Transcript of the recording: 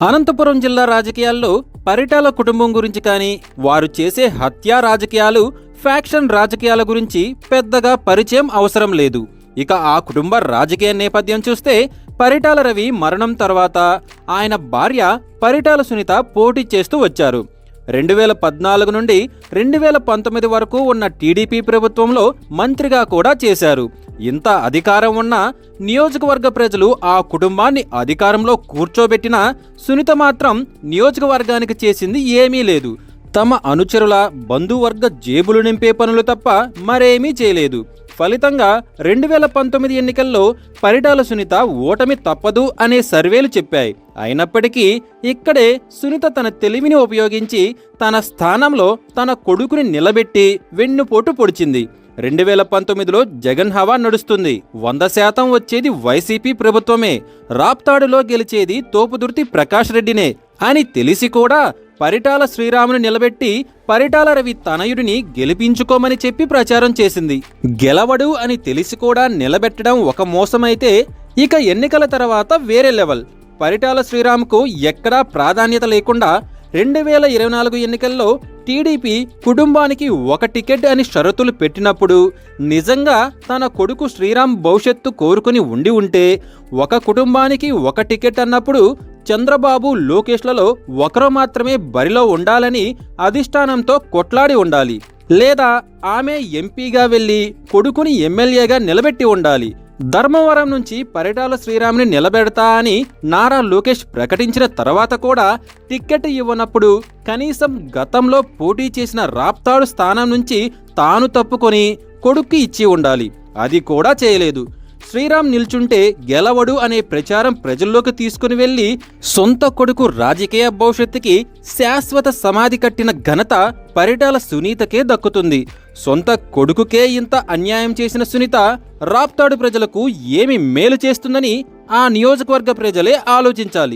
అనంతపురం జిల్లా రాజకీయాల్లో పరిటాల కుటుంబం గురించి కానీ వారు చేసే హత్యా రాజకీయాలు ఫ్యాక్షన్ రాజకీయాల గురించి పెద్దగా పరిచయం అవసరం లేదు. ఇక ఆ కుటుంబ రాజకీయ నేపథ్యం చూస్తే పరిటాల రవి మరణం తర్వాత ఆయన భార్య పరిటాల సునీత పోటీ చేస్తూ వచ్చారు. రెండు వేల పద్నాలుగు నుండి రెండు వేల పంతొమ్మిది వరకు ఉన్న టీడీపీ ప్రభుత్వంలో మంత్రిగా కూడా చేశారు. ఇంత అధికారం ఉన్న నియోజకవర్గ ప్రజలు ఆ కుటుంబాన్ని అధికారంలో కూర్చోబెట్టినా సునీత మాత్రం నియోజకవర్గానికి చేసింది ఏమీ లేదు. తమ అనుచరుల బంధువర్గ జేబులు నింపే పనులు తప్ప మరేమీ చేయలేదు. ఫలితంగా రెండు వేల పంతొమ్మిది ఎన్నికల్లో పరిటాల సునీత ఓటమి తప్పదు అనే సర్వేలు చెప్పాయి. అయినప్పటికీ ఇక్కడే సునీత తన తెలివిని ఉపయోగించి తన స్థానంలో తన కొడుకుని నిలబెట్టి వెన్నుపోటు పొడిచింది. రెండు వేల పంతొమ్మిదిలో జగన్ హవా నడుస్తుంది. వంద శాతం వచ్చేది వైసీపీ ప్రభుత్వమే. రాప్తాడులో గెలిచేది తోపుదుర్తి ప్రకాష్ రెడ్డినే అని తెలిసి కూడా పరిటాల శ్రీరామును నిలబెట్టి పరిటాల రవి తనయుడిని గెలిపించుకోమని చెప్పి ప్రచారం చేసింది. గెలవడు అని తెలిసి కూడా నిలబెట్టడం ఒక మోసమైతే ఇక ఎన్నికల తర్వాత వేరే లెవెల్. పరిటాల శ్రీరామ్కు ఎక్కడా ప్రాధాన్యత లేకుండా రెండు వేల ఇరవై నాలుగు ఎన్నికల్లో టీడీపీ కుటుంబానికి ఒక టికెట్ అని షరతులు పెట్టినప్పుడు నిజంగా తన కొడుకు శ్రీరామ్ భవిష్యత్తు కోరుకుని ఉండి ఉంటే ఒక కుటుంబానికి ఒక టికెట్ అన్నప్పుడు చంద్రబాబు లోకేష్లలో ఒకరు మాత్రమే బరిలో ఉండాలని అధిష్టానంతో కొట్లాడి ఉండాలి. లేదా ఆమె ఎంపీగా వెళ్ళి కొడుకుని ఎమ్మెల్యేగా నిలబెట్టి ఉండాలి. ధర్మవరం నుంచి పరిటాల శ్రీరామ్ని నిలబెడతా అని నారా లోకేష్ ప్రకటించిన తర్వాత కూడా టిక్కెట్ ఇవ్వనప్పుడు కనీసం గతంలో పోటీ చేసిన రాప్తాడు స్థానం నుంచి తాను తప్పుకొని కొడుక్కి ఇచ్చి ఉండాలి. అది కూడా చేయలేదు. శ్రీరామ్ నిల్చుంటే గెలవడు అనే ప్రచారం ప్రజల్లోకి తీసుకుని వెళ్ళి సొంత కొడుకు రాజకీయ భవిష్యత్తుకి శాశ్వత సమాధి కట్టిన ఘనత పరిటాల సునీతకే దక్కుతుంది. సొంత కొడుకుకే ఇంత అన్యాయం చేసిన సునీత రాప్తాడు ప్రజలకు ఏమి మేలు చేస్తుందని ఆ నియోజకవర్గ ప్రజలే ఆలోచించాలి.